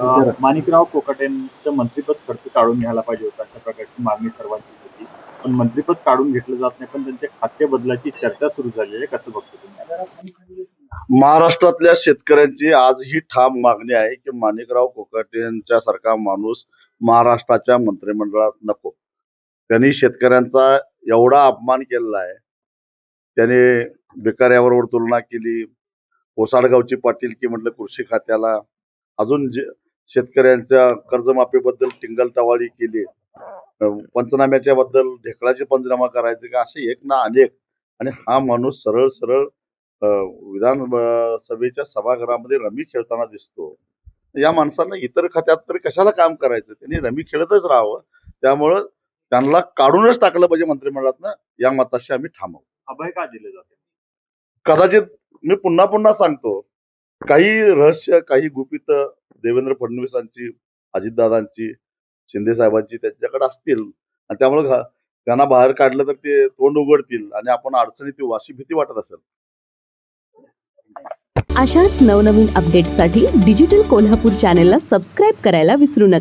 माणिकराव कोकाटेंचं मंत्रिपद खर्च काढून घ्यायला पाहिजे होतं अशा प्रकारची मागणी सर्वांची होती. पण मंत्रिपद काढून घेतलं जात नाही पण त्यांच्या खाते बदलाची चर्चा सुरू झाली आहे कसं बघतो तुम्ही? महाराष्ट्रातल्या शेतकऱ्यांची आजही ठाम मागणी आहे की माणिकराव कोकाटे यांच्या सारखा माणूस महाराष्ट्राच्या मंत्रिमंडळात नको. त्यांनी शेतकऱ्यांचा एवढा अपमान केलेला आहे. त्याने बेकाऱ्याबरोबर तुलना केली ओसाडगावची पाटील की म्हटलं कृषी खात्याला. अजून जे शेतकऱ्यांच्या कर्जमाफीबद्दल टिंगलटवाळी केली. पंचनाम्याच्या बद्दल ढेकळाचे पंचनामा करायचे का? असे एक ना अनेक. आणि हा माणूस सरळ सरळ विधान सभेच्या सभागृहामध्ये रमी खेळताना दिसतो. या माणसांना इतर खात्यात तरी कशाला काम करायचं? त्यांनी रमी खेळतच राहावं. त्यामुळं त्यांना काढूनच टाकलं पाहिजे मंत्रिमंडळातनं. या मताशी आम्ही आहोत. अभय का दिले जाते? कदाचित मी पुन्हा पुन्हा सांगतो. काही रहस्य काही गुपित देवेंद्र फडणवीसांची अजितदादांची शिंदे साहेबांची त्यांच्याकडे असतील. आणि त्यामुळे त्यांना बाहेर काढलं तर ते तोंड उघडतील आणि आपण अडचणीत येऊ अशी भीती वाटत असेल. अशाच नवनवीन अपडेट्ससाठी डिजिटल कोल्हापूर चॅनेलला सबस्क्राईब करायला विसरू नका.